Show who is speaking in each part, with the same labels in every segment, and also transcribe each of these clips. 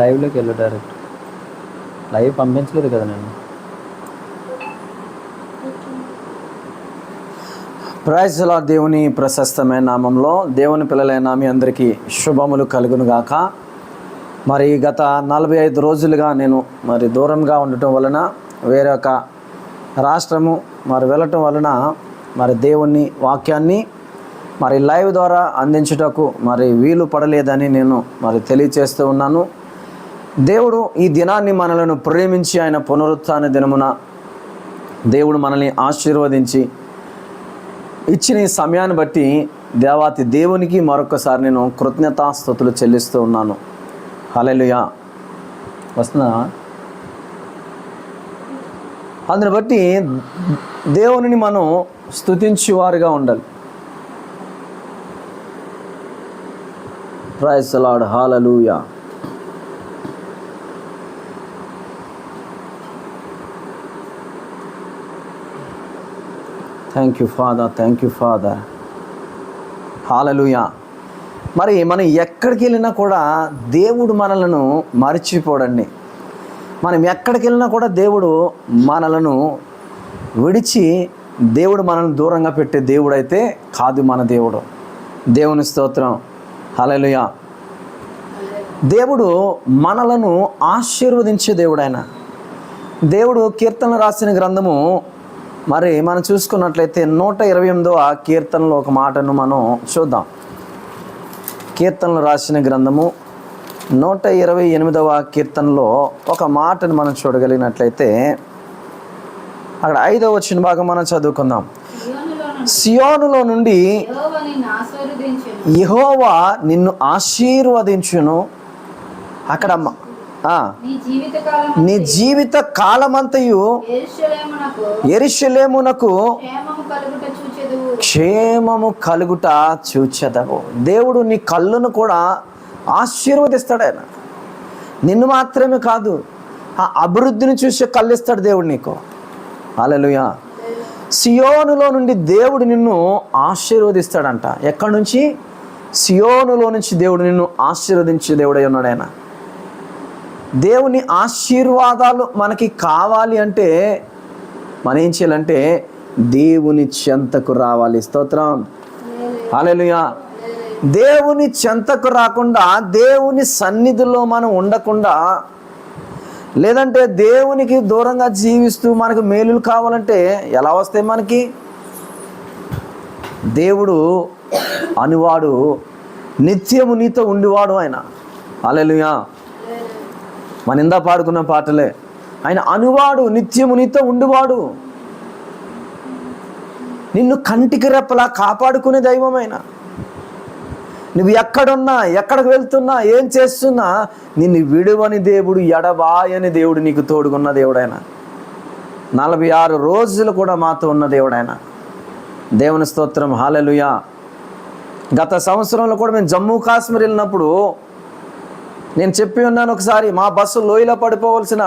Speaker 1: లైవ్లోకి వెళ్ళు direct. Live పంపించలేదు కదా నేను ప్రైజ్లా దేవుని ప్రశస్తమైన నామంలో దేవుని పిల్లలైన మీ అందరికీ శుభములు కలుగునుగాక మరి గత నలభై ఐదు రోజులుగా నేను మరి దూరంగా ఉండటం వలన వేరొక రాష్ట్రము మరి వెళ్ళటం వలన మరి దేవుని వాక్యాన్ని మరి లైవ్ ద్వారా అందించుటకు మరి వీలు పడలేదని నేను మరి తెలియచేస్తూ ఉన్నాను. దేవుడు ఈ దినాన్ని మనలను ప్రేమించి ఆయన పునరుత్థాన దినమున దేవుడు మనల్ని ఆశీర్వదించి ఇచ్చిన ఈ సమయాన్ని బట్టి దేవాతి దేవునికి మరొకసారి నేను కృతజ్ఞతాస్థుతులు చెల్లిస్తూ ఉన్నాను. హలెలుయా వస్తుందా? అందుని బట్టి దేవునిని మనం స్థుతించేవారుగా ఉండాలి. Praise Lord hallelujah thank you father thank you father hallelujah మరి మనం ఎక్కడికి వెళ్ళినా కూడా దేవుడు మనలను మర్చిపోడండి. మనం ఎక్కడికి వెళ్ళినా కూడా దేవుడు మనలను విడిచి దేవుడు మనల్ని దూరంగా పెట్టే దేవుడు అయితే కాదు మన దేవుడు. దేవుని స్తోత్రం. హలలుయా దేవుడు మనలను ఆశీర్వదించే దేవుడు ఆయన దేవుడు కీర్తనలు రాసిన గ్రంథము మరి మనం చూసుకున్నట్లయితే నూట ఇరవై ఎనిమిదో ఆ కీర్తనలో ఒక మాటను మనం చూద్దాం. కీర్తనలు రాసిన గ్రంథము నూట ఇరవై ఎనిమిదవ కీర్తనలో ఒక మాటను మనం చూడగలిగినట్లయితే అక్కడ ఐదవ వచ్చిన భాగం మనం చదువుకుందాం.
Speaker 2: సియోనులో నుండి యహోవా నిన్ను ఆశీర్వదించును.
Speaker 1: అక్కడ మ-
Speaker 2: నీ
Speaker 1: జీవిత కాలమంతయు ఎరిశలేమునకు
Speaker 2: క్షేమము కలుగుట చూచెదువు.
Speaker 1: క్షేమము కలుగుట చూచెదవు. దేవుడు నీ కళ్ళను కూడా ఆశీర్వదిస్తాడు ఆయన. నిన్ను మాత్రమే కాదు ఆ అభివృద్ధిని చూసే కళ్ళు ఇస్తాడు దేవుడు నీకు. అలలుయా సియోనులో నుండి దేవుడు నిన్ను ఆశీర్వదిస్తాడంట. ఎక్కడి నుంచి? సియోనులో నుంచి దేవుడు నిన్ను ఆశీర్వదించే దేవుడై ఉన్నాడు ఆయన. దేవుని ఆశీర్వాదాలు మనకి కావాలి అంటే మనం ఏం చేయాలంటే దేవుని చెంతకు రావాలి. స్తోత్రం. అలెలుయా దేవుని చెంతకు రాకుండా దేవుని సన్నిధిలో మనం ఉండకుండా లేదంటే దేవునికి దూరంగా జీవిస్తూ మనకు మేలులు కావాలంటే ఎలా వస్తాయి మనకి? దేవుడు అనువాడు నిత్యము నీతో ఉండివాడు ఆయన. అలెలుయా మన ఇందా పాడుకున్న పాటలే. ఆయన అనువాడు నిత్యము నీతో ఉండువాడు. నిన్ను కంటికి రెప్పలా కాపాడుకునే దైవమైన నువ్వు ఎక్కడున్నా ఎక్కడికి వెళ్తున్నా ఏం చేస్తున్నా నిన్ను విడువని దేవుడు ఎడవాయని దేవుడు నీకు తోడుకున్న దేవుడైన. నలభై ఆరు రోజులు కూడా మాతో ఉన్న దేవుడైన. దేవుని స్తోత్రం హాలెలుయా. గత సంవత్సరంలో కూడా మేము జమ్మూ కాశ్మీర్ వెళ్ళినప్పుడు నేను చెప్పి ఉన్నాను ఒకసారి మా బస్సు లోయలో పడిపోవలసిన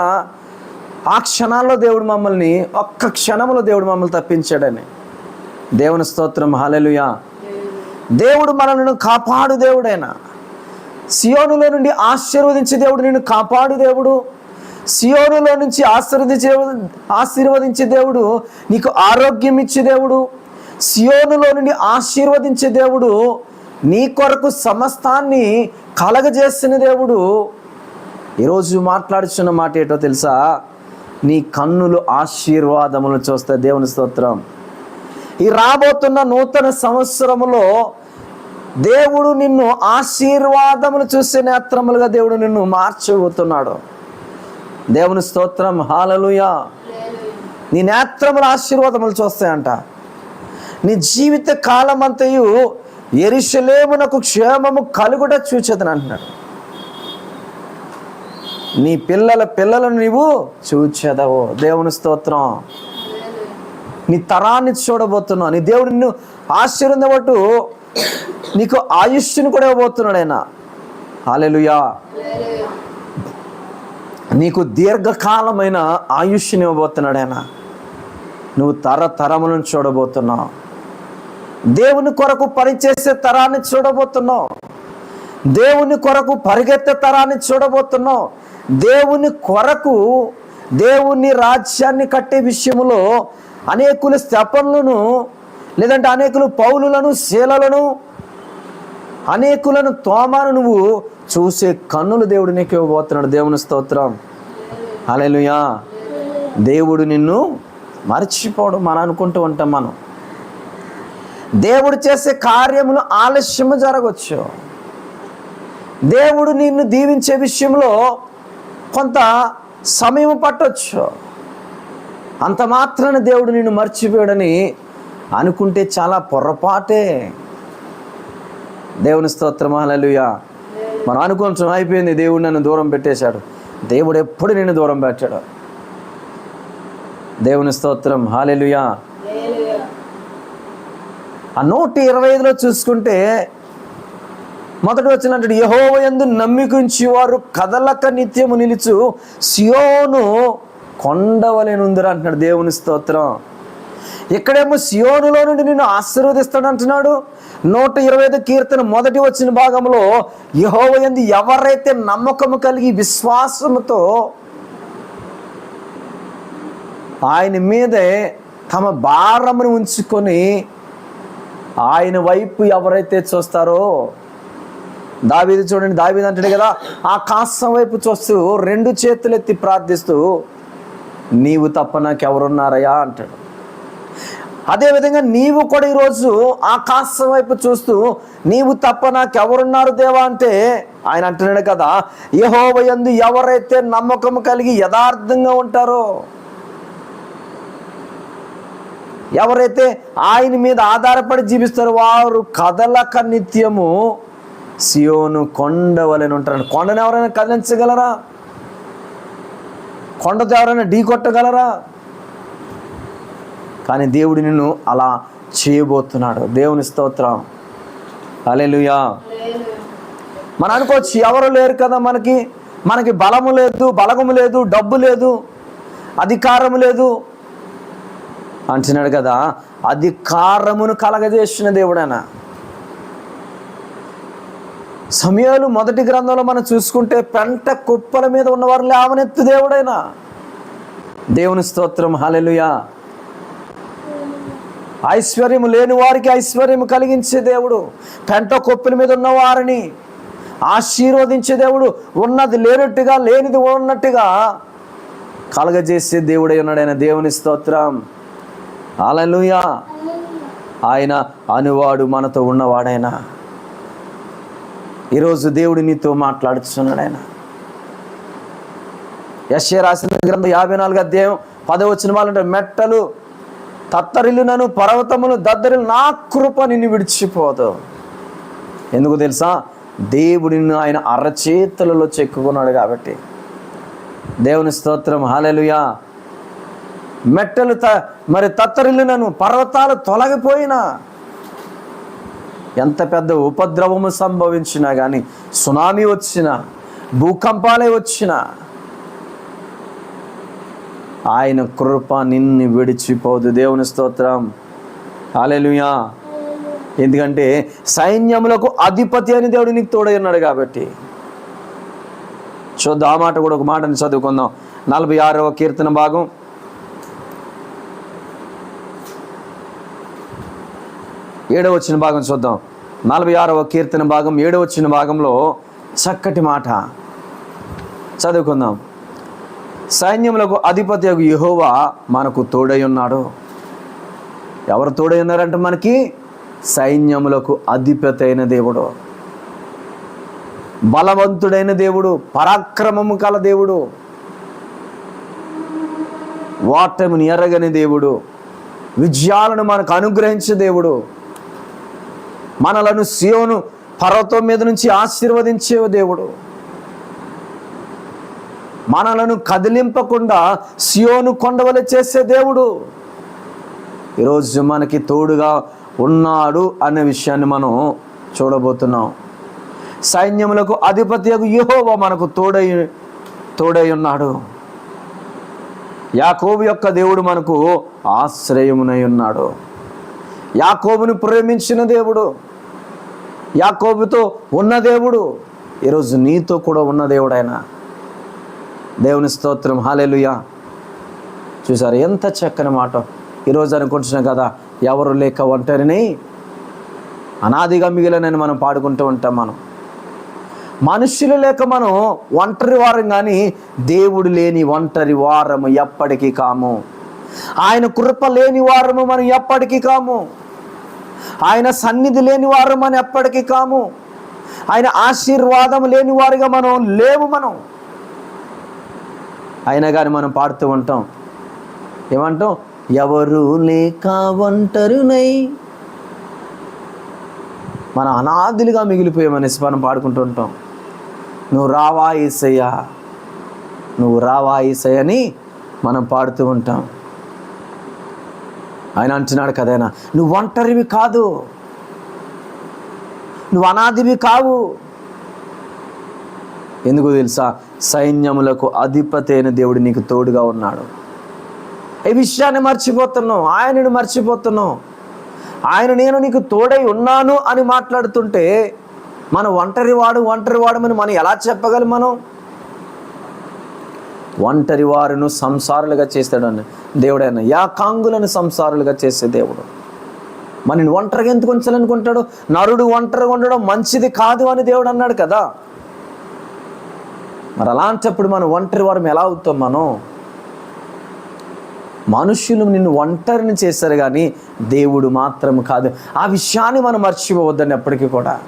Speaker 1: ఆ క్షణాల్లో దేవుడు మమ్మల్ని ఒక్క క్షణంలో దేవుడు మమ్మల్ని తప్పించాడని. దేవుని స్తోత్రం హాలెలుయా దేవుడు మనల్ని కాపాడు దేవుడైనా. సియోనులో నుండి ఆశీర్వదించే దేవుడు నిన్ను కాపాడు దేవుడు. సియోనులో నుంచి ఆశీర్వదించే ఆశీర్వదించే దేవుడు నీకు ఆరోగ్యం ఇచ్చే దేవుడు. సియోనులో నుండి ఆశీర్వదించే దేవుడు నీ కొరకు సమస్తాన్ని కలగజేసిన దేవుడు. ఈరోజు మాట్లాడుచున్న మాట ఏంటో తెలుసా? నీ కన్నులు ఆశీర్వాదములు చూస్తే దేవుని స్తోత్రం. ఈ రాబోతున్న నూతన సంవత్సరములో దేవుడు నిన్ను ఆశీర్వాదములు చూసే నేత్రములుగా దేవుడు నిన్ను మార్చబోతున్నాడు. దేవుని స్తోత్రం. హాలలుయా. నీ నేత్రముల ఆశీర్వాదములు చూస్తాయంట. నీ జీవిత కాలమంతయు ఎరిశలేమునకు క్షేమము కలుగుట చూచేదని అంటున్నాడు. నీ పిల్లల పిల్లలను నీవు చూచెదవు. దేవుని స్తోత్రం. నీ తరాన్ని చూడబోతున్నావు. నీ దేవుడు నిన్ను ఆశీర్వదబట్టు నీకు ఆయుష్ని కూడా ఇవ్వబోతున్నాడు ఆయన. హాలెలుయా నీకు దీర్ఘకాలమైన ఆయుష్ని ఇవ్వబోతున్నాడు ఆయన. నువ్వు తరతరములను చూడబోతున్నావు. దేవుని కొరకు పనిచేసే తరాన్ని చూడబోతున్నావు దేవుని కొరకు పరిగెత్తే తరాన్ని చూడబోతున్నావు దేవుని కొరకు దేవుని రాజ్యాన్ని కట్టే విషయంలో అనేకుల స్తపనలను లేదంటే అనేకులు పౌలులను శీలలను అనేకులను తోమాను నువ్వు చూసే కన్నులు దేవుడు నీకు ఇవ్వబోతున్నాడు. దేవుని స్తోత్రం. అలెలుయా దేవుడు నిన్ను మర్చిపోవడం మనం అనుకుంటూ ఉంటాం మనం. దేవుడు చేసే కార్యములు ఆలస్యము జరగవచ్చు దేవుడు నిన్ను దీవించే విషయంలో కొంత సమయం పట్టొచ్చు. అంత మాత్రాన దేవుడు నిన్ను మర్చిపోయాడని అనుకుంటే చాలా పొరపాటే. దేవుని స్తోత్రం హల్లెలూయా. మనం అనుకుంటాం అయిపోయింది దేవుడు నన్ను దూరం పెట్టేశాడు. దేవుడు ఎప్పుడు నిన్ను దూరం పెట్టాడు? దేవుని స్తోత్రం హాలెలుయా ఆ నూట ఇరవై ఐదులో చూసుకుంటే మొదటి వచ్చినట్టు యహోవ యందు నమ్మికుంచి వారు కదలక నిత్యము నిలుచు సియోను కొండవలేనుందిరా అంటున్నాడు దేవుని స్తోత్రం. ఇక్కడేమో సియోనులో నుండి నిన్ను ఆశీర్వదిస్తాడు అంటున్నాడు. నూట ఇరవై ఐదు కీర్తన మొదటి వచ్చిన భాగంలో యహోవయందు ఎవరైతే నమ్మకము కలిగి విశ్వాసముతో ఆయన మీదే తమ భారమును ఉంచుకొని ఆయన వైపు ఎవరైతే చూస్తారో దావీది చూడండి దావీది అంటాడు కదా ఆ కాస్సం వైపు చూస్తూ రెండు చేతులు ఎత్తి ప్రార్థిస్తూ నీవు తప్ప నాకెవరున్నారయ్యా? అంటాడు. అదేవిధంగా నీవు కూడా ఈరోజు ఆ కాస్సం వైపు చూస్తూ నీవు తప్ప నాకెవరున్నారు దేవా? అంటే ఆయన అంటున్నాడు కదా యహోవయందు ఎవరైతే నమ్మకం కలిగి యథార్థంగా ఉంటారో ఎవరైతే ఆయన మీద ఆధారపడి జీవిస్తారో వారు కదలక నిత్యము సియోను కొండ వలెను ఉంటారు కొండను ఎవరైనా కదిలించగలరా? కొండతో ఎవరైనా ఢీ కొట్టగలరా? కానీ దేవుడు నిన్ను అలా చేయబోతున్నాడు. దేవుని స్తోత్రం. అలెలుయా మనం అనుకోవచ్చు ఎవరు లేరు కదా మనకి. మనకి బలము లేదు బలగము లేదు డబ్బు లేదు అధికారము లేదు. అంటున్నాడు కదా అధికారమును కలగజేసిన దేవుడైన. సమయాలు మొదటి గ్రంథంలో మనం చూసుకుంటే పెంట కుప్పల మీద ఉన్నవారు లేవనెత్తు దేవుడైనా. దేవుని స్తోత్రం హలెలుయా ఐశ్వర్యము లేని వారికి ఐశ్వర్యము కలిగించే దేవుడు పెంట కుప్పల మీద ఉన్న వారిని ఆశీర్వదించే దేవుడు ఉన్నది లేనట్టుగా లేనిది ఉన్నట్టుగా కలగజేసే దేవుడై ఉన్నాడైనా దేవుని స్తోత్రం. అలలుయా ఆయన అనువాడు మనతో ఉన్నవాడైనా. ఈరోజు దేవుడు నీతో మాట్లాడుతున్నాడు ఆయన యశ్య రాసిన గ్రంథం యాభై నాలుగు అధ్యాయం పదవచ్చిన వాళ్ళంటే మెట్టలు తత్తరిల్లునను పర్వతములు దద్దరిలు నా కృప నిన్ను విడిచిపోదు. ఎందుకు తెలుసా? దేవుడిని ఆయన అరచేతులలో చెక్కుకున్నాడు కాబట్టి. దేవుని స్తోత్రం హాలెలుయా మెట్టలు త మరి తత్తరిల్లునను పర్వతాలు తొలగిపోయినా. ఎంత పెద్ద ఉపద్రవము సంభవించినా కానీ సునామీ వచ్చినా భూకంపాలే వచ్చినా ఆయన కృప నిన్ను విడిచిపోదు. దేవుని స్తోత్రం. హాలెలుయా ఎందుకంటే సైన్యములకు అధిపతి అని దేవుడు నీకు తోడైనాడు కాబట్టి. చూద్దాం ఆ మాట కూడా ఒక మాటను చదువుకుందాం. నలభై ఆరవ కీర్తన భాగం. ఏడవ వచ్చిన భాగం చూద్దాం. నలభై ఆరవ కీర్తన భాగం ఏడవ వచ్చిన భాగంలో చక్కటి మాట. చదువుకుందాం. సైన్యములకు అధిపతి యహోవా మనకు తోడై ఉన్నాడు. ఎవరు తోడై ఉన్నారంటే మనకి? సైన్యములకు అధిపతి అయిన దేవుడు. బలవంతుడైన దేవుడు పరాక్రమము కల దేవుడు. వాటముని ఎరగని దేవుడు. విజయాలను మనకు అనుగ్రహించే దేవుడు. మనలను సియోను పర్వతం మీద నుంచి ఆశీర్వదించే దేవుడు. మనలను కదిలింపకుండా సియోను కొండవలె చేసే దేవుడు. ఈరోజు మనకి తోడుగా ఉన్నాడు అనే విషయాన్ని మనం చూడబోతున్నాం. సైన్యములకు అధిపతి యెహోవా మనకు తోడై తోడై ఉన్నాడు. యాకోబు యొక్క దేవుడు మనకు ఆశ్రయమునై ఉన్నాడు. యాకోబును ప్రేమించిన దేవుడు. యాకోబుతో ఉన్న దేవుడు. ఈరోజు నీతో కూడా ఉన్న దేవుడు ఆయన దేవుని స్తోత్రం. హాలేలుయా చూసారు ఎంత చక్కని మాట. ఈరోజు అనుకుంటున్నాం కదా ఎవరు లేక ఒంటరిని అనాదిగా మిగిలినని మనం పాడుకుంటూ ఉంటాం మనం. మనుషులు లేక మనం ఒంటరి వారం కానీ దేవుడు లేని ఒంటరి వారము ఎప్పటికీ కాము. ఆయన కృప లేని వారము మనం ఎప్పటికీ కాము. ఆయన సన్నిధి లేని వారు మనం ఎప్పటికీ కాము. ఆయన ఆశీర్వాదం లేని వారిగా మనం లేవు మనం. అయినా కానీ మనం పాడుతూ ఉంటాం. ఏమంటాం? ఎవరు లేక ఒంటరునై. మన అనాథులుగా మిగిలిపోయామనేసి మనం పాడుకుంటూ ఉంటాం. నువ్వు రావా ఈసయ్యా నువ్వు రావా ఈసయ్యని మనం పాడుతూ ఉంటాం. ఆయన అంటున్నాడు కదైనా నువ్వు ఒంటరివి కాదు. నువ్వు అనాదివి కావు. ఎందుకు తెలుసా? సైన్యములకు అధిపతి అయిన దేవుడు నీకు తోడుగా ఉన్నాడు. ఈ విషయాన్ని మర్చిపోతున్నావు. ఆయనను మర్చిపోతున్నావు. ఆయన నేను నీకు తోడై ఉన్నాను అని మాట్లాడుతుంటే మన ఒంటరి వాడు ఒంటరి వాడమని మనం ఎలా చెప్పగలం మనం? ఒంటరి వారును సంసారులుగా చేస్తాడని దేవుడైన యాకాంగులను సంసారులుగా చేసే దేవుడు. మనని ఒంటరిగా ఎందుకు ఉంచాలనుకుంటాడు? నరుడు ఒంటరిగా ఉండడం మంచిది కాదు అని దేవుడు అన్నాడు కదా. మరి అలాంటప్పుడు మనం ఒంటరి వారం ఎలా అవుతాం మనం? మనుషులు నిన్ను ఒంటరిని చేశారు కానీ దేవుడు మాత్రం కాదు. ఆ విషయాన్ని మనం మర్చిపోవద్దని ఎప్పటికీ కూడా.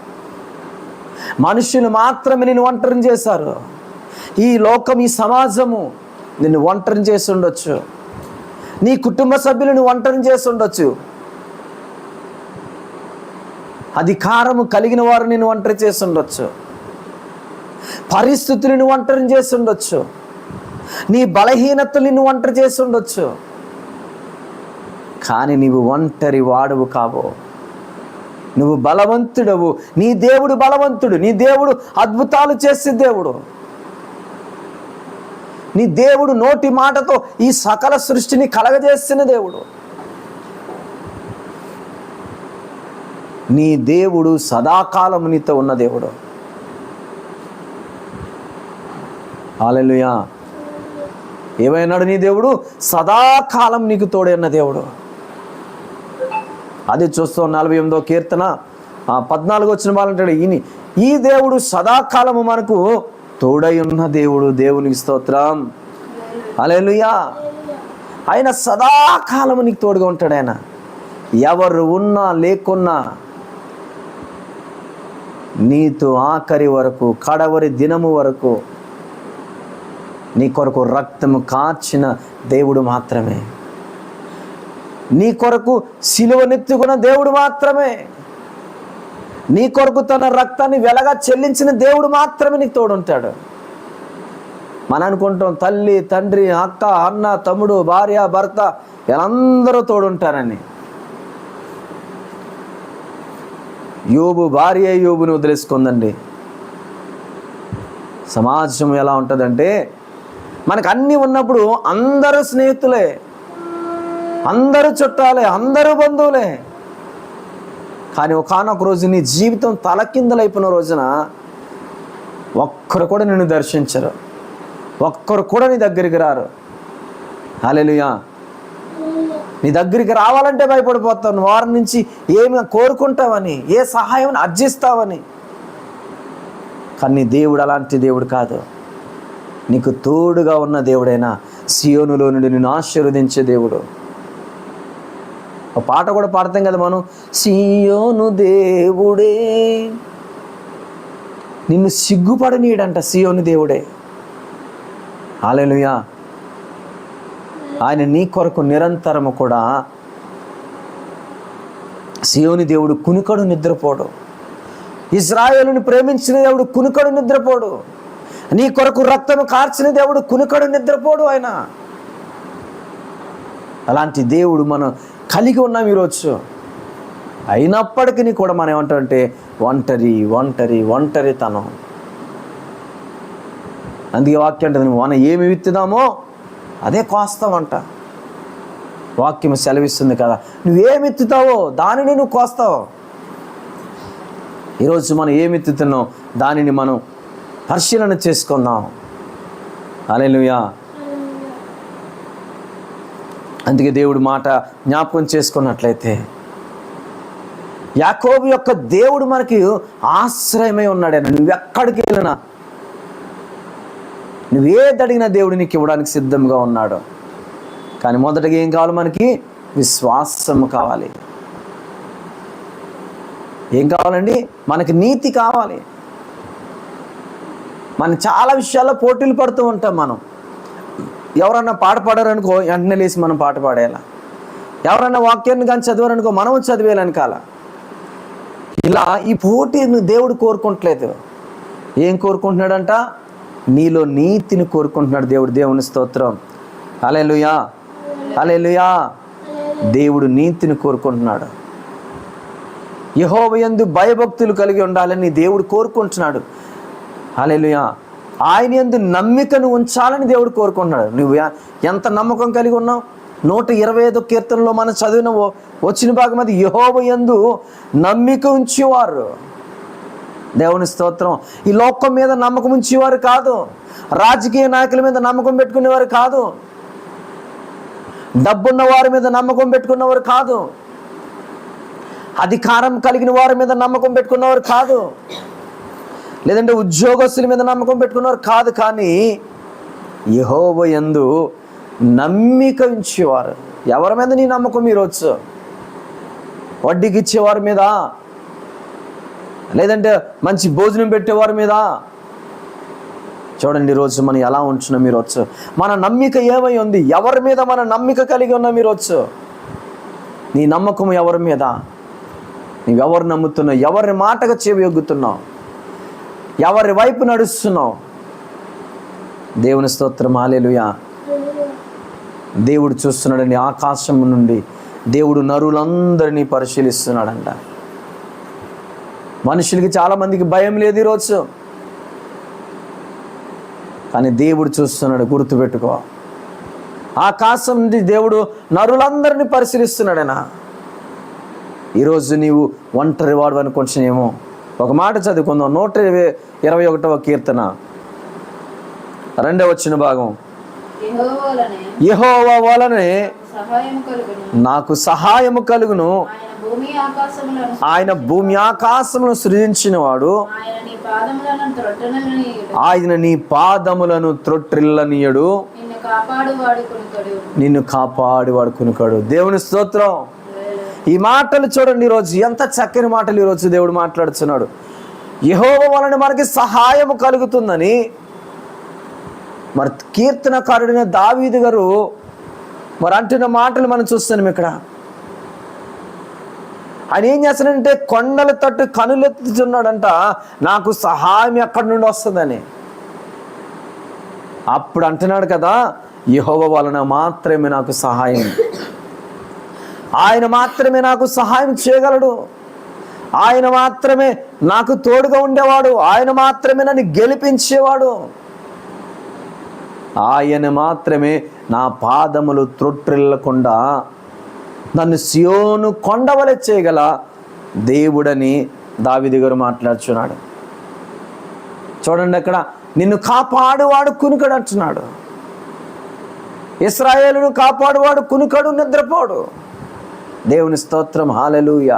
Speaker 1: మనుషులు మాత్రమే నిన్ను ఒంటరిని చేశారు. ఈ లోకం ఈ సమాజము నిన్ను ఒంటరిని చేసి ఉండొచ్చు. నీ కుటుంబ సభ్యులను ఒంటరిని చేసి ఉండొచ్చు. అధికారము కలిగిన వారు నేను ఒంటరి చేసి ఉండొచ్చు. పరిస్థితులను ఒంటరిని చేసి ఉండొచ్చు. నీ బలహీనతలు నిన్ను ఒంటరి చేసి ఉండొచ్చు. కానీ నీవు ఒంటరి వాడవు కాబో. నువ్వు బలవంతుడవు. నీ దేవుడు బలవంతుడు. నీ దేవుడు అద్భుతాలు చేసే దేవుడు. నీ దేవుడు నోటి మాటతో ఈ సకల సృష్టిని కలగజేసిన దేవుడు. నీ దేవుడు సదాకాలం నీతో ఉన్న దేవుడు. ఆలలుయా ఏమైనాడు నీ దేవుడు? సదాకాలం నీకు తోడైన దేవుడు. అది చూస్తూ నలభై ఎనిమిదో కీర్తన ఆ పద్నాలుగు వచ్చిన వాళ్ళంటాడు ఈయన ఈ దేవుడు సదాకాలము మనకు తోడై ఉన్న దేవుడు దేవునికి స్తోత్రం. అలెలుయా ఆయన సదాకాలము నీకు తోడుగా ఉంటాడు ఆయన. ఎవరు ఉన్నా లేకున్నా నీతో ఆఖరి వరకు కడవరి దినము వరకు నీ కొరకు రక్తము కార్చిన దేవుడు మాత్రమే. నీ కొరకు సిలువనెత్తుకున్న దేవుడు మాత్రమే. నీ కొరకు తన రక్తాన్ని వెలగా చెల్లించిన దేవుడు మాత్రమే నీకు తోడుంటాడు. మనం అనుకుంటాం తల్లి తండ్రి అక్క అన్న తమ్ముడు భార్య భర్త వీళ్ళందరూ తోడుంటారని. యోబు భార్య యోబుని వదిలేసుకుందండి. సమాజం ఎలా ఉంటుందంటే మనకు అన్నీ ఉన్నప్పుడు అందరూ స్నేహితులే అందరూ చుట్టాలే అందరూ బంధువులే. కానీ ఒకనొక రోజు నీ జీవితం తలకిందలైపోయిన రోజున ఒక్కరు కూడా నిన్ను దర్శించరు. ఒక్కరు కూడా నీ దగ్గరికి రారు. హాలెలుయా నీ దగ్గరికి రావాలంటే భయపడిపోతావు. వారి నుంచి ఏమి కోరుకుంటావని ఏ సహాయం అర్జిస్తావని. కానీ దేవుడు అలాంటి దేవుడు కాదు. నీకు తోడుగా ఉన్న దేవుడైనా సియోనులో నుండి నిన్ను ఆశీర్వదించే దేవుడు. పాట కూడా పాడతాం కదా మనం. సియోను దేవుడే. నిన్ను సిగ్గుపడనీయడంట సియోను దేవుడే. హాలెలుయా ఆయన నీ కొరకు నిరంతరము కూడా సియోని దేవుడు కునుకడు నిద్రపోడు. ఇజ్రాయేలుని ప్రేమించిన దేవుడు కునుకడు నిద్రపోడు. నీ కొరకు రక్తము కార్చిన దేవుడు కునుకడు నిద్రపోడు ఆయన. అలాంటి దేవుడు మనం కలిగి ఉన్నాం ఈరోజు. అయినప్పటికీ కూడా మనం ఏమంటామంటే ఒంటరి ఒంటరి ఒంటరితనం. అందుకే వాక్యం అంటే మనం ఏమి విత్తుదామో అదే కోస్తామంట. వాక్యం సెలవిస్తుంది కదా. నువ్వేమి ఎత్తుతావో దానిని నువ్వు కోస్తావు. ఈరోజు మనం ఏమి ఎత్తుతున్నాం దానిని మనం పరిశీలన చేసుకుందాం. అలెలుయా అందుకే దేవుడు మాట జ్ఞాపకం చేసుకున్నట్లయితే యాకోబు యొక్క దేవుడు మనకి ఆశ్రయమై ఉన్నాడైనా? నువ్వెక్కడికి వెళ్ళినా. నువ్వేదడిగినా దేవుడు నీకు ఇవ్వడానికి సిద్ధంగా ఉన్నాడు. కానీ మొదటగా ఏం కావాలి మనకి? విశ్వాసం కావాలి. ఏం కావాలండి? మనకి నీతి కావాలి. మనం చాలా విషయాల్లో పోటీలు పడుతూ ఉంటాం మనం. ఎవరన్నా పాట పాడారనుకో వెంటనే లేచి మనం పాట పాడేలా ఎవరన్నా వాక్యాన్ని కానీ చదివారనుకో మనం చదివేయాలని కాల ఇలా ఈ పోటీని దేవుడు కోరుకుంటలేదు. ఏం కోరుకుంటున్నాడంట? నీలో నీతిని కోరుకుంటున్నాడు దేవుడు. దేవుని స్తోత్రం. అలెలుయా అలెలుయా దేవుడు నీతిని కోరుకుంటున్నాడు. యహోవయందు భయభక్తులు కలిగి ఉండాలని దేవుడు కోరుకుంటున్నాడు. అలెలుయా ఆయన యందు నమ్మికను ఉంచాలని దేవుడు కోరుకుంటున్నాడు. నువ్వు ఎంత నమ్మకం కలిగి ఉన్నావు? నూట ఇరవై ఐదు కీర్తనలో మనం చదివిన వచ్చిన భాగం అది యహోవ యందు నమ్మిక ఉంచేవారు. దేవుని స్తోత్రం. ఈ లోకం మీద నమ్మకం ఉంచేవారు కాదు. రాజకీయ నాయకుల మీద నమ్మకం పెట్టుకునేవారు కాదు. డబ్బున్న వారి మీద నమ్మకం పెట్టుకున్నవారు కాదు. అధికారం కలిగిన వారి మీద నమ్మకం పెట్టుకున్నవారు కాదు. లేదంటే ఉద్యోగస్తుల మీద నమ్మకం పెట్టుకున్నారు కాదు కానీ యహోవ యందు నమ్మిక ఉంచేవారు. ఎవరి మీద నీ నమ్మకం ఈరోజు? వడ్డీకి ఇచ్చేవారి మీద? లేదంటే మంచి భోజనం పెట్టేవారి మీద? చూడండి ఈరోజు మనం ఎలా ఉంటున్నాం మీరు వచ్చు మన నమ్మిక ఏమై ఉంది? ఎవరి మీద మన నమ్మిక కలిగి ఉన్నాం మీరు వచ్చు నీ నమ్మకం ఎవరి మీద? నీవెవరు నమ్ముతున్నావు? ఎవరి మాటగా చెవియొగ్గుతున్నావు ఎవరి వైపు నడుస్తున్నావు? దేవుని స్తోత్రం ఆలేలుయా దేవుడు చూస్తున్నాడని ఆకాశం నుండి. దేవుడు నరులందరినీ పరిశీలిస్తున్నాడంట. మనుషులకి చాలామందికి భయం లేదు ఈరోజు. కానీ దేవుడు చూస్తున్నాడు గుర్తుపెట్టుకో. ఆకాశం నుండి దేవుడు నరులందరినీ పరిశీలిస్తున్నాడనా? ఈరోజు నీవు ఒంటరి వాడు అనుకుంటున్నామో ఒక మాట చదువుకుందాం. నూట ఇరవై ఇరవై ఒకటవ కీర్తన. రెండవ వచ్చిన భాగం.
Speaker 2: యెహోవాలనే
Speaker 1: యెహోవా వలనే నాకు సహాయము కలుగును.
Speaker 2: ఆయన భూమి ఆకాశములను
Speaker 1: ఆయన భూమి ఆకాశమును సృజించిన వాడు
Speaker 2: ఆయన నీ పాదములను
Speaker 1: త్రొట్టిల్లనీయడు.
Speaker 2: నిన్ను కాపాడు వాడు కొనుకడు.
Speaker 1: నిన్ను కాపాడి వాడు కునుకాడు. దేవుని స్తోత్రం. ఈ మాటలు చూడండి ఈరోజు. ఎంత చక్కని మాటలు ఈరోజు దేవుడు మాట్లాడుతున్నాడు. యహోవ వలన మనకి సహాయం కలుగుతుందని మరి కీర్తనకారుడైన దావీదు గారు మరి అంటున్న మాటలు మనం చూస్తున్నాం ఇక్కడ. ఆయన ఏం చేస్తాడంటే కొండల తట్టు కనులెత్తుతున్నాడంట నాకు సహాయం ఎక్కడి నుండి వస్తుందని. అప్పుడు అంటున్నాడు కదా యహోవ వలన మాత్రమే నాకు సహాయం. ఆయన మాత్రమే నాకు సహాయం చేయగలడు. ఆయన మాత్రమే నాకు తోడుగా ఉండేవాడు. ఆయన మాత్రమే నన్ను గెలిపించేవాడు. ఆయన మాత్రమే నా పాదములు త్రొట్టిల్లకుండా నన్ను సియోను కొండవలె చేయగల దేవుడని దావిది గారు మాట్లాడుచున్నాడు. చూడండి అక్కడ నిన్ను కాపాడువాడు కునుకడు అంటున్నాడు ఇస్రాయేలును కాపాడువాడు కునుకడు నిద్రపోడు. దేవుని స్తోత్రం హాలెలూయ.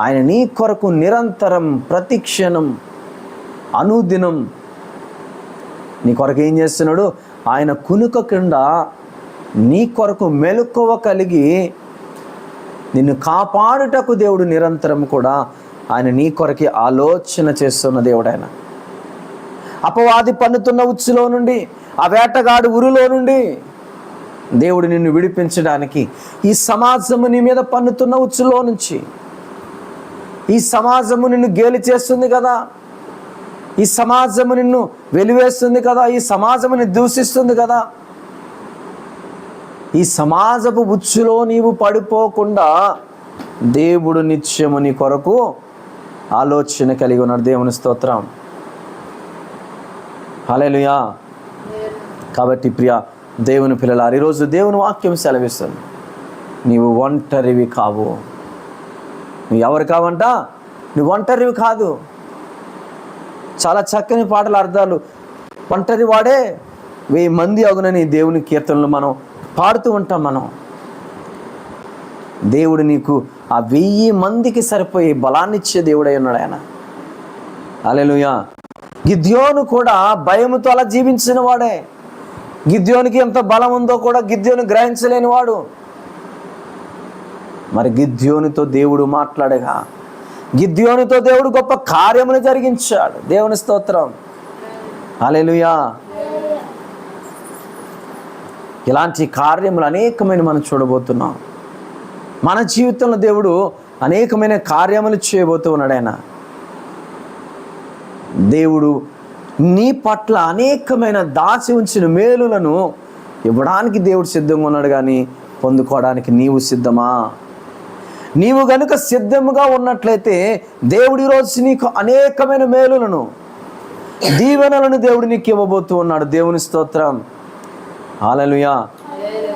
Speaker 1: ఆయన నీ కొరకు నిరంతరం ప్రతిక్షణం అనుదినం నీ కొరకు ఏం చేస్తున్నాడు? ఆయన కునుక కింద నీ కొరకు మెలకువ కలిగి నిన్ను కాపాడుటకు దేవుడు నిరంతరం కూడా ఆయన నీ కొరకి ఆలోచన చేస్తున్న దేవుడు ఆయన. అపవాది పన్నుతున్న ఉచ్చులో నుండి ఆ వేటగాడు ఉరులో నుండి దేవుడు నిన్ను విడిపించడానికి ఈ సమాజము నీ మీద పన్నుతున్న ఉచ్చులో నుంచి. ఈ సమాజము నిన్ను గేలి చేస్తుంది కదా. ఈ సమాజము నిన్ను వెలివేస్తుంది కదా. ఈ సమాజముని దూషిస్తుంది కదా. ఈ సమాజపు ఉచ్చులో నీవు పడిపోకుండా దేవుడు నిత్యము నీ కొరకు ఆలోచన కలిగి ఉన్నాడు. దేవుని స్తోత్రం. హలేలుయా కాబట్టి ప్రియ దేవుని పిల్లలారు ఈరోజు దేవుని వాక్యం సెలవిస్తుంది. నీవు ఒంటరివి కావు. నువ్వు ఎవరు కావంట? నువ్వు ఒంటరివి కాదు. చాలా చక్కని పాటల అర్థాలు. ఒంటరి వాడే వెయ్యి మంది అగునని దేవుని కీర్తనలు మనం పాడుతూ ఉంటాం మనం. దేవుడు నీకు ఆ వెయ్యి మందికి సరిపోయే బలాన్నిచ్చే దేవుడై ఉన్నాడు ఆయన. అలెలుయా గిద్యోను కూడా భయముతో అలా జీవించిన వాడే. గిద్యోనికి ఎంత బలం ఉందో కూడా గిద్యోని గ్రహించలేని వాడు మరి గిద్యోనితో దేవుడు మాట్లాడగా. గిద్యోనితో దేవుడు గొప్ప కార్యములు జరిగించాడు. దేవుని స్తోత్రం. అలెలుయా ఇలాంటి కార్యములు అనేకమైన మనం చూడబోతున్నాం. మన జీవితంలో దేవుడు అనేకమైన కార్యములు చేయబోతూ ఉన్నాడు ఆయన. దేవుడు నీ పట్ల అనేకమైన దాచి ఉంచిన మేలులను ఇవ్వడానికి దేవుడు సిద్ధంగా ఉన్నాడు కానీ పొందుకోవడానికి నీవు సిద్ధమా? నీవు గనుక సిద్ధముగా ఉన్నట్లయితే దేవుడు ఈరోజు నీకు అనేకమైన మేలులను దీవెనలను దేవుడు నీకు ఇవ్వబోతూ ఉన్నాడు. దేవుని స్తోత్రం. ఆలలుయా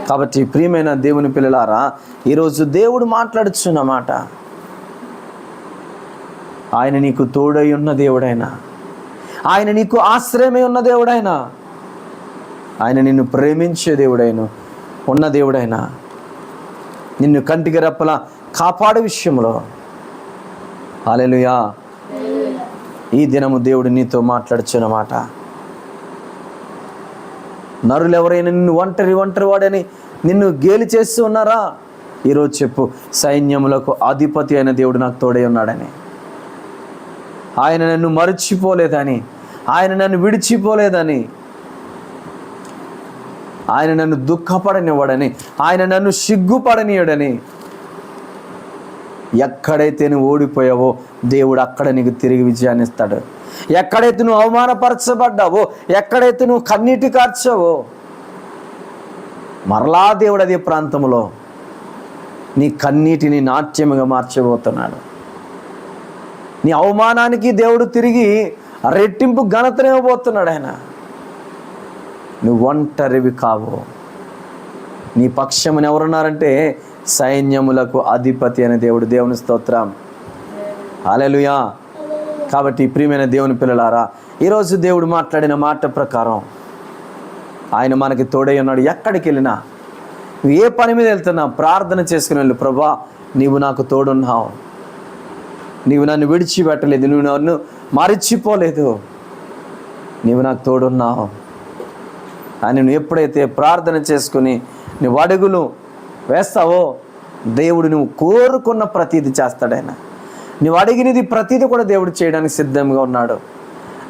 Speaker 1: కాబట్టి ప్రియమైన దేవుని పిల్లలారా ఈరోజు దేవుడు మాట్లాడుచున్నమాట ఆయన నీకు తోడై ఉన్న దేవుడైనా ఆయన నీకు ఆశ్రయమై ఉన్న దేవుడైనా. ఆయన నిన్ను ప్రేమించే దేవుడైన ఉన్న దేవుడైనా నిన్ను కంటికి రెప్పల కాపాడే విషయంలో. అలెలుయా ఈ దినము దేవుడు నీతో మాట్లాడుచున్నమాట నరులు ఎవరైనా నిన్ను ఒంటరి ఒంటరి వాడని నిన్ను గేలి చేస్తూ ఉన్నారా? ఈరోజు చెప్పు సైన్యములకు అధిపతి అయిన దేవుడు నాకు తోడై ఉన్నాడని. ఆయన నన్ను మరచిపోలేదని. ఆయన నన్ను విడిచిపోలేదని. ఆయన నన్ను దుఃఖపడనివ్వడని. ఆయన నన్ను సిగ్గుపడనీయడని. ఎక్కడైతే నువ్వు ఓడిపోయావో దేవుడు అక్కడ నీకు తిరిగి విజయాన్ని ఇస్తాడు. ఎక్కడైతే నువ్వు అవమానపరచబడ్డావో ఎక్కడైతే నువ్వు కన్నీటి కార్చావో మరలా దేవుడు అదే ప్రాంతంలో నీ కన్నీటిని నాట్యముగా మార్చబోతున్నాడు. నీ అవమానానికి దేవుడు తిరిగి రెట్టింపు ఘనతనివ్వబోతున్నాడు ఆయన. నువ్వు ఒంటరివి కావు. నీ పక్షముని ఎవరున్నారంటే సైన్యములకు అధిపతి అనే దేవుడు. దేవుని స్తోత్రం. అలెలుయా కాబట్టి ప్రియమైన దేవుని పిల్లలారా ఈరోజు దేవుడు మాట్లాడిన మాట ప్రకారం ఆయన మనకి తోడై ఉన్నాడు. ఎక్కడికి వెళ్ళినా నువ్వు ఏ పని మీద వెళ్తున్నా ప్రార్థన చేసుకుని వెళ్ళు. ప్రభా నీవు నాకు తోడున్నావు. నీవు నన్ను విడిచిపెట్టలేదు నువ్వు నన్ను మరిచిపోలేదు. నీవు నాకు తోడున్నావు. అని నువ్వు ఎప్పుడైతే ప్రార్థన చేసుకుని నువ్వు అడుగులు వేస్తావో దేవుడు నువ్వు కోరుకున్న ప్రతీది చేస్తాడాయన నువ్వు అడిగినది ప్రతీది కూడా దేవుడు చేయడానికి సిద్ధంగా ఉన్నాడు.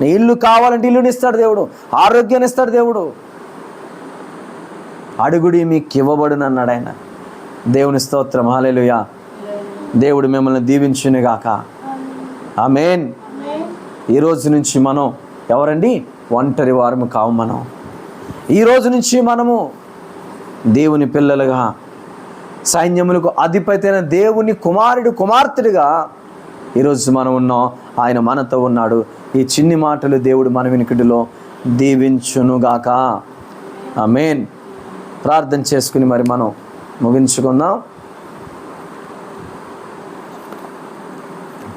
Speaker 1: నీ ఇల్లు కావాలంటే ఇల్లుని ఇస్తాడు దేవుడు ఆరోగ్యాన్ని ఇస్తాడు దేవుడు. అడుగుడి మీకు ఇవ్వబడునన్నాడు ఆయన. దేవుని స్తోత్రం హాలేలుయా దేవుడు మిమ్మల్ని దీవించునుగాక. ఆమెన్. ఈ రోజు నుంచి మనం ఎవరండి? ఒంటరి వారము కావు మనం. ఈ రోజు నుంచి మనము దేవుని పిల్లలుగా సైన్యములకు అధిపతి అయిన దేవుని కుమారుడు కుమార్తెడుగా ఈరోజు మనం ఉన్నాం. ఆయన మనతో ఉన్నాడు. ఈ చిన్ని మాటలు దేవుడు మన వినికిడిలో దీవించునుగాక. ఆమెన్. ప్రార్థన చేసుకుని మరి మనం ముగించుకుందాం.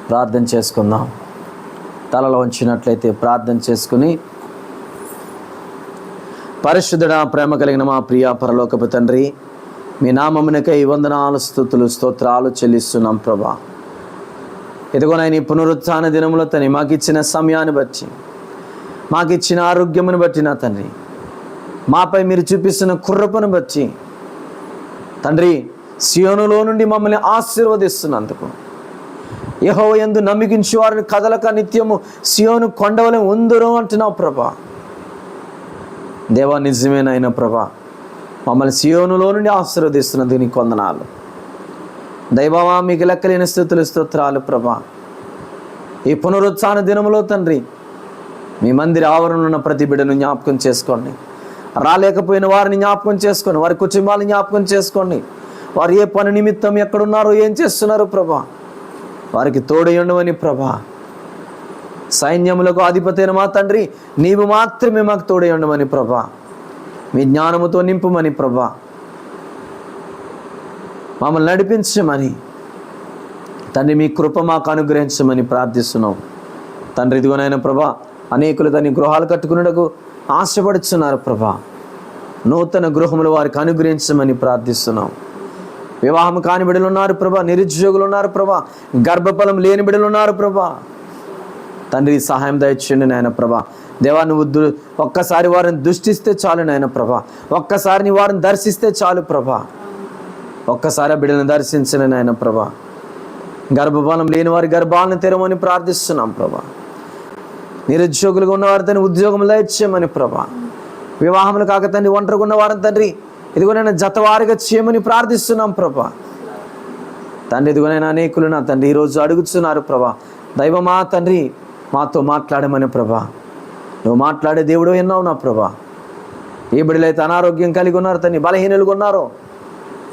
Speaker 1: ప్రార్థన చేసుకుందాం. తలలో ఉంచినట్లయితే ప్రార్థన చేసుకుని పరిశుద్ధుడ ప్రేమ కలిగిన మా ప్రియ పరలోకపు తండ్రి మీ నామమునకై వందనాలు స్థుతులు స్తోత్రాలు చెల్లిస్తున్నాం ప్రభా. ఇదిగోనైనా ఈ పునరుత్న దినములో తని మాకు ఇచ్చిన సమయాన్ని బట్టి మాకు ఇచ్చిన ఆరోగ్యమును బట్టి నా తండ్రి మాపై మీరు చూపిస్తున్న కుర్రపను బట్టి తండ్రి సియోనులో నుండి మమ్మల్ని ఆశీర్వదిస్తున్నందుకు యహో ఎందు నమ్మికించి వారిని కదలక నిత్యము సియోను కొండవలే ఉందరు అంటున్నావు ప్రభా. దేవా నిజమేనైనా ప్రభా మమ్మల్ని సియోనులో నుండి ఆశీర్వదిస్తున్న దీని కొందనాలు దైవమా మీకు లెక్కలేని స్థుతులు స్తోత్రాలు ప్రభా. ఈ పునరుత్సాన దినములో తండ్రి మీ మందిర ఆవరణలో ఉన్న ప్రతి బిడ్డను జ్ఞాపకం చేసుకోండి. రాలేకపోయిన వారిని జ్ఞాపకం చేసుకోండి. వారి కుటుంబాలను జ్ఞాపకం చేసుకోండి. వారు ఏ పని నిమిత్తం ఎక్కడున్నారో ఏం చేస్తున్నారో ప్రభా. వారికి తోడై ప్రభా. సైన్యములకు అధిపతైన మా తండ్రి నీవు మాత్రమే మాకు తోడై ఉండమని ప్రభా. మీ జ్ఞానముతో నింపుమని ప్రభా. మమ్మల్ని నడిపించమని. తండ్రి మీ కృప మాకు అనుగ్రహించమని ప్రార్థిస్తున్నాం. తండ్రి ఇదిగోనైనా ప్రభా అనేకులు దాన్ని గృహాలు కట్టుకున్నకు ఆశపడుచున్నారు ప్రభా. నూతన గృహములు వారికి అనుగ్రహించమని ప్రార్థిస్తున్నాం. వివాహం కాని బిడ్డలున్నారు ప్రభా నిరుద్యోగులు ఉన్నారు ప్రభా గర్భఫలం లేని బిడ్డలున్నారు ప్రభా. తండ్రి సహాయం దయచేయండి నాయన ప్రభా. దేవా నువ్వు దు- ఒక్కసారి వారిని దృష్టిస్తే చాలు నాయన ప్రభా. ఒక్కసారి నీ వారిని దర్శిస్తే చాలు ప్రభా. ఒక్కసారి బిడ్డలను దర్శించిన నాయన ప్రభా. గర్భఫలం లేని వారి గర్భాలను తెరమని ప్రార్థిస్తున్నాం ప్రభా. నిరుద్యోగులుగా ఉన్నవారు తండ్రి ఉద్యోగం దయచేయమని ప్రభా. వివాహములు కాక తండ్రి ఒంటరిగా ఉన్నవారిని తండ్రి ఇదిగోనైనా జతవారిగా చేయమని ప్రార్థిస్తున్నాం ప్రభా. తండ్రి ఇదిగోనైనా అనేకులు నా తండ్రి ఈరోజు అడుగుతున్నారు ప్రభా. దైవమా తండ్రి మాతో మాట్లాడమని ప్రభా. నువ్వు మాట్లాడే దేవుడు ఎన్నావు నా ప్రభా. ఏ బిడ్డలైతే అనారోగ్యం కలిగి ఉన్నారు తండ్రి బలహీనులుగా ఉన్నారో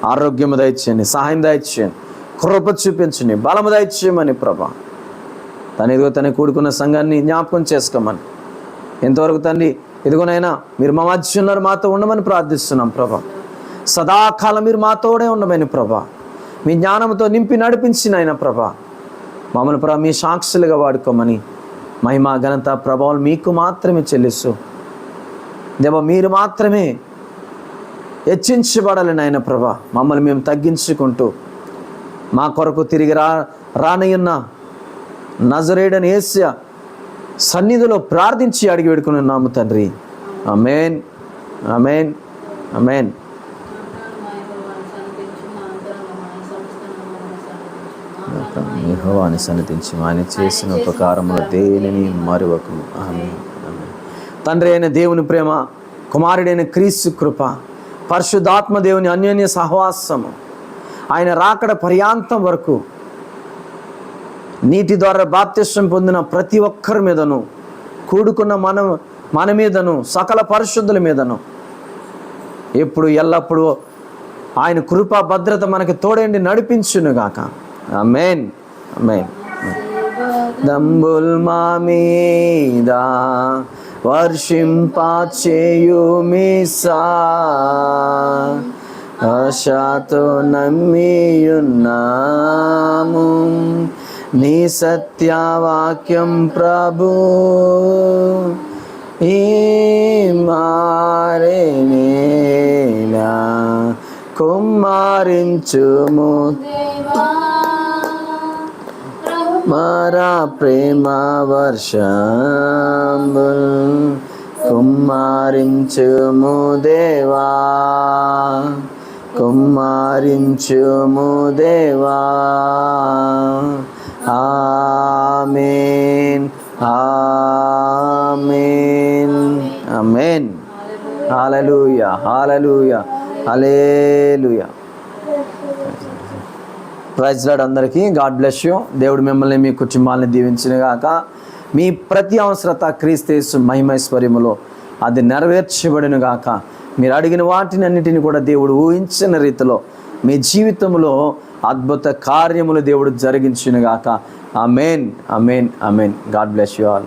Speaker 1: ఆరోగ్యం దయచేయండి సహాయం దయచేయండి కృప చూపించండి బలము దయచేయమని ప్రభా. తను ఇదిగో తను కూడుకున్న సంఘాన్ని జ్ఞాపకం చేసుకోమని. ఎంతవరకు తండ్రి ఇదిగోనైనా మీరు మా మధ్య ఉన్నారు మాతో ఉండమని ప్రార్థిస్తున్నాం ప్రభా. సదాకాలం మీరు మాతోడే ఉండమని ప్రభా. మీ జ్ఞానంతో నింపి నడిపించిన ఆయన ప్రభా. మమ్మల్ని ప్రభా మీ సాక్షులుగా వాడుకోమని మహిమా ఘనత ప్రభావం మీకు మాత్రమే చెల్లిస్తూ. దేవ మీరు మాత్రమే హెచ్చించబడాలి నాయన ప్రభా. మమ్మల్ని మేము తగ్గించుకుంటూ మా కొరకు తిరిగి రా రానయ్యున్న నజరేడని ఏసియా సన్నిధిలో ప్రార్థించి అడిగి పెడుకుని ఉన్నాము తండ్రి. అమేన్ అమేన్ అమేన్ యహోవాని సన్నిధించి ఆయన చేసిన ఉపకారములు దేనిని మరువకు ఆమె తండ్రి అయిన దేవుని ప్రేమ కుమారుడైన క్రీస్తు కృప పరిశుద్ధాత్మ దేవుని అన్యోన్య సహవాసము ఆయన రాకడ పర్యాంతం వరకు నీటి ద్వారా బాప్తిష్టం పొందిన ప్రతి ఒక్కరి మీదను కూడుకున్న మన మన మీదను సకల పరిశుద్ధుల మీదను. ఎప్పుడు ఎల్లప్పుడూ ఆయన కృపా భద్రత మనకి తోడండి నడిపించునుగాక. మెయిన్ మెయిన్ దంబుల్ మామీదా మీద వర్షింపచేయుమిసా ఆశతో నమ్మియున్నాము. నీ సత్యవాక్యం ప్రభు ఈ మారేనేలా కుమారించుము మరా ప్రేమ వర్షంబుల్ కుమారించుము దేవా కుమారించుము దేవా amen amen. Amen. Hallelujah hallelujah. Hallelujah praise Lord అందరికీ. గాడ్ బ్లెస్ యూ దేవుడు మిమ్మల్ని మీ కుటుంబాలను దీవించిన గాక మీ ప్రతి అవసరత క్రీస్తేసు మహిమైశ్వర్యములో అది నెరవేర్చబడిన గాక మీరు అడిగిన వాటిని అన్నిటిని కూడా దేవుడు ఊహించిన రీతిలో మీ జీవితంలో అద్భుత కార్యములు దేవుడు జరిగించిన గాక amen amen amen God bless you all.